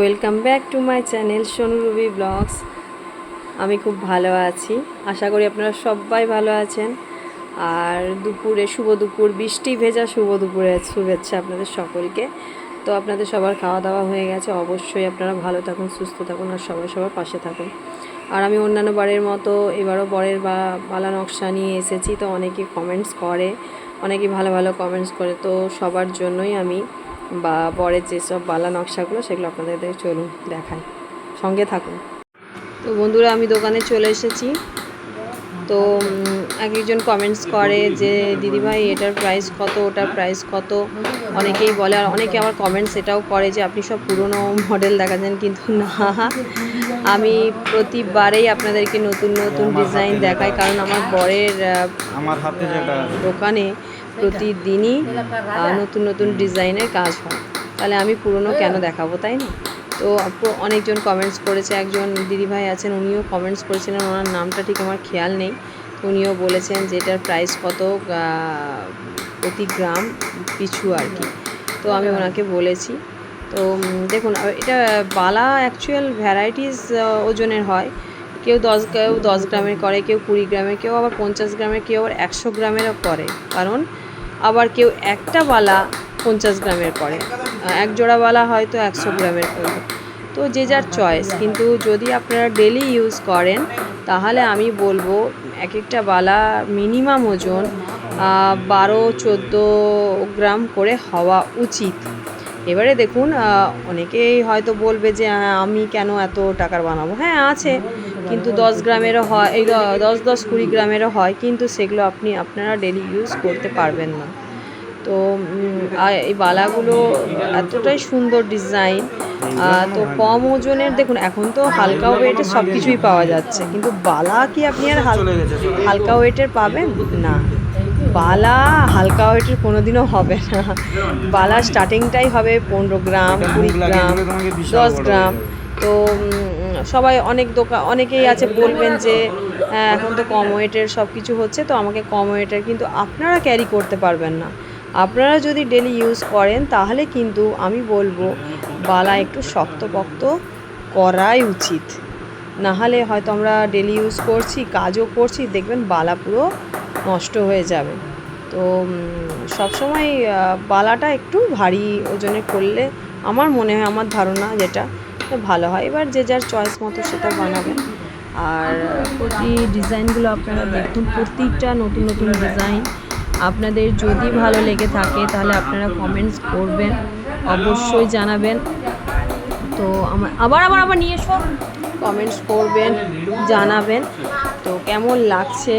Welcome back to my channel Sonu Rubi vlogs আমি খুব ভালো আছি। আশা করি আপনারা সবাই ভালো আছেন। আর দুপুরে শুভ দুপুর, বৃষ্টি ভেজা শুভ দুপুরে শুভেচ্ছা আপনাদের সকলকে। তো আপনাদের সবার খাওয়া দাওয়া হয়ে গেছে। অবশ্যই আপনারা ভালো থাকুন, সুস্থ থাকুন আর সবাই সবার পাশে থাকুন। আর আমি অন্যান্য বারের মতো এবারও বরের বা, বালা নকশা নিয়ে এসেছি। তো অনেকে কমেন্টস করে, অনেকে ভালো ভালো কমেন্টস করে। তো সবার জন্যই আমি বা বরের যেসব বালা নকশাগুলো সেগুলো আপনাদের চলুন দেখাই। সঙ্গে থাকুন। তো বন্ধুরা আমি দোকানে চলে এসেছি। তো এক একজন কমেন্টস করে যে দিদিভাই এটার প্রাইস কত? ওটার প্রাইস কত? অনেকেই বলে আর অনেকে আবার কমেন্টস এটাও করে যে আপনি সব পুরনো মডেল দেখাচ্ছেন কিন্তু না। আমি প্রতিবারেই আপনাদেরকে নতুন নতুন ডিজাইন দেখাই কারণ আমার বরের আমার দোকানে প্রতিদিনই নতুন নতুন ডিজাইনের কাজ হয়। তাহলে আমি পুরনো কেন দেখাবো, তাই না? তো অনেকজন কমেন্টস করেছে, একজন দিদিভাই আছেন, উনিও কমেন্টস করেছিলেন, ওনার নামটা ঠিক আমার খেয়াল নেই। উনিও বলেছেন যে এটার প্রাইস কত প্রতি গ্রাম পিছু আর কি। তো আমি ওনাকে বলেছি। তো দেখুন এটা বালা অ্যাকচুয়াল ভ্যারাইটিস ওজনের হয়। কেউ দশ কেউ দশ গ্রামের করে, কেউ কুড়ি গ্রামের, কেউ আবার পঞ্চাশ গ্রামের, কেউ আবার একশো গ্রামেরও করে। কারণ আবার কেউ একটা বালা পঞ্চাশ গ্রামের করে এক জোড়া বালা হয়তো একশো গ্রামের করবে তো যে যার চয়েস কিন্তু যদি আপনারা ডেলি ইউজ করেন, তাহলে আমি বলব এক একটা বালা মিনিমাম ওজন বারো, চোদ্দ গ্রাম করে হওয়া উচিত। এবারে দেখুন অনেকেই হয়তো বলবে যে হ্যাঁ আমি কেন এত টাকার বানাবো? হ্যাঁ আছে। কিন্তু দশ গ্রামেরও হয়, এই দশ দশ কুড়ি গ্রামেরও হয়, কিন্তু সেগুলো আপনি আপনারা ডেলি ইউজ করতে পারবেন না তো এই বালাগুলো এতটাই সুন্দর ডিজাইন তো কম ওজনের, দেখুন, এখন তো হালকা ওয়েটের সব কিছুই পাওয়া যাচ্ছে, কিন্তু বালা কি আপনি আর। হালকা ওয়েটের পাবেন না বালা হালকা ওয়েটের কোনোদিনও হবে না বালা স্টার্টিংটাই হবে পনেরো গ্রাম, কুড়ি গ্রাম, দশ গ্রাম। তো সবাই অনেক দোকান অনেকেই আছে বলবেন যে হ্যাঁ, এখন তো কম ওয়েটের সব কিছু হচ্ছে তো আমাকে কম ওয়েটের কিন্তু আপনারা ক্যারি করতে পারবেন না। আপনারা যদি ডেলি ইউজ করেন তাহলে কিন্তু আমি বলব বালা একটু শক্তপোক্ত করাই উচিত। নাহলে হয়তো আমরা ডেলি ইউজ করছি কাজও করছি দেখবেন বালা পুরো নষ্ট হয়ে যাবে। তো সবসময় বালাটা একটু ভারী ওজনে করলে আমার মনে হয় আমার ধারণা যেটা ভালো হয়। এবার যে যার চয়েস মতো সেটা বানাবেন। আর প্রতি ডিজাইনগুলো আপনারা দেখুন প্রত্যেকটা নতুন নতুন ডিজাইন। আপনাদের যদি ভালো লেগে থাকে তাহলে আপনারা কমেন্টস করবেন, অবশ্যই জানাবেন। তো আমার আবার আবার আবার নিয়ে এসো। কমেন্টস করবেন, জানাবেন। তো কেমন লাগছে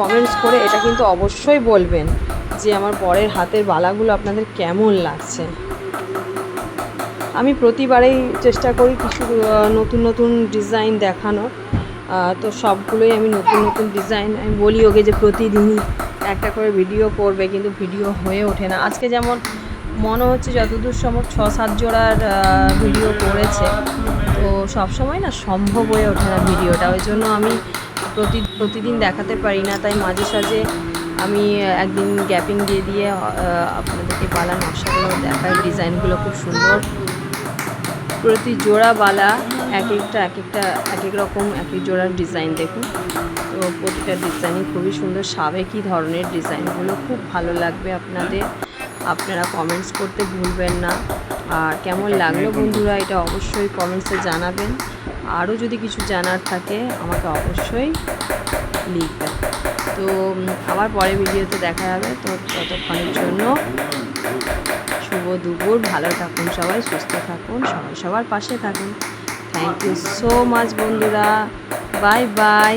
কমেন্টস করে এটা কিন্তু অবশ্যই বলবেন যে আমার বরের হাতের বালাগুলো আপনাদের কেমন লাগছে। আমি প্রতিবারেই চেষ্টা করি কিছু নতুন নতুন ডিজাইন দেখানোর। তো সবগুলোই আমি নতুন নতুন ডিজাইন আমি বলি ওকে যে প্রতিদিনই একটা করে ভিডিও করবে, কিন্তু ভিডিও হয়ে ওঠে না। আজকে যেমন মনে হচ্ছে যতদূর সম্ভব ছ সাত জোড়ার ভিডিও করেছে। তো সব সময় না সম্ভব হয়ে ওঠে না ভিডিওটা ওই জন্য আমি প্রতি, প্রতিদিন দেখাতে পারি না। তাই মাঝে সাঝে আমি একদিন গ্যাপিং দিয়ে দিয়ে আপনাদেরকে বালা নকশাগুলো দেখাই। ডিজাইনগুলো খুব সুন্দর। প্রতি জোড়া বালা এক একটা এক একটা এক এক রকম এক এক জোড়ার ডিজাইন দেখুন। তো প্রতিটা ডিজাইনই খুবই সুন্দর সাবেকি ধরনের ডিজাইনগুলো খুব ভালো লাগবে আপনাদের। আপনারা কমেন্টস করতে ভুলবেন না। আর কেমন লাগল বন্ধুরা এটা অবশ্যই কমেন্টসে জানাবেন। আরও যদি কিছু জানার থাকে আমাকে অবশ্যই লিখবেন। তো আবার পরে ভিডিওতে দেখা যাবে তো ততক্ষণের জন্য শুভ দুপুর, ভালো থাকুন সবাই, সুস্থ থাকুন, সবাই সবার পাশে থাকুন। থ্যাংক ইউ সো মাচ বন্ধুরা। Bye bye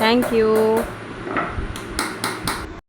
thank you